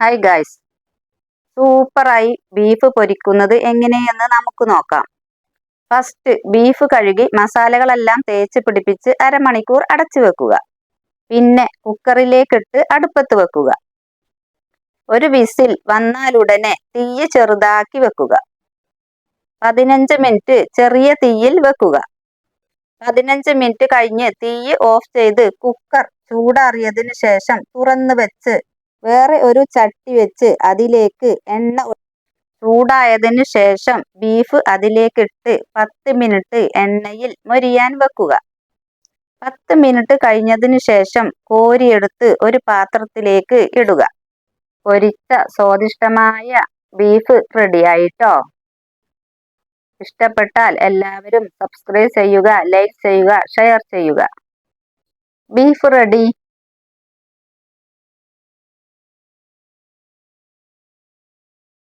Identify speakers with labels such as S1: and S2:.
S1: Hi guys സൂപ്പറായി beef പൊരിക്കുന്നത് എങ്ങനെയെന്ന് നമുക്ക് നോക്കാം. ഫസ്റ്റ് ബീഫ് കഴുകി മസാലകളെല്ലാം തേച്ച് പിടിപ്പിച്ച് അരമണിക്കൂർ അടച്ചു വെക്കുക. പിന്നെ കുക്കറിലേക്കിട്ട് അടുപ്പത്ത് വെക്കുക. ഒരു വിസിൽ വന്നാലുടനെ തീയ് ചെറുതാക്കി വെക്കുക. പതിനഞ്ച് മിനിറ്റ് ചെറിയ തീയിൽ വെക്കുക. പതിനഞ്ച് മിനിറ്റ് കഴിഞ്ഞ് തീയ് ഓഫ് ചെയ്ത് കുക്കർ ചൂടാറിയതിനു ശേഷം തുറന്നു വെച്ച് വേറെ ഒരു ചട്ടി വെച്ച് അതിലേക്ക് എണ്ണ ചൂടായതിനു ശേഷം ബീഫ് അതിലേക്കിട്ട് പത്ത് മിനിറ്റ് എണ്ണയിൽ മൊരിയാൻ വെക്കുക. പത്ത് മിനിറ്റ് കഴിഞ്ഞതിന് ശേഷം കോരിയെടുത്ത് ഒരു പാത്രത്തിലേക്ക് ഇടുക. പൊരിച്ച സ്വാദിഷ്ടമായ ബീഫ് റെഡിയായിട്ടോ ഇഷ്ടപ്പെട്ടാൽ എല്ലാവരും സബ്സ്ക്രൈബ് ചെയ്യുക ലൈക്ക് ചെയ്യുക ഷെയർ ചെയ്യുക. Beef ready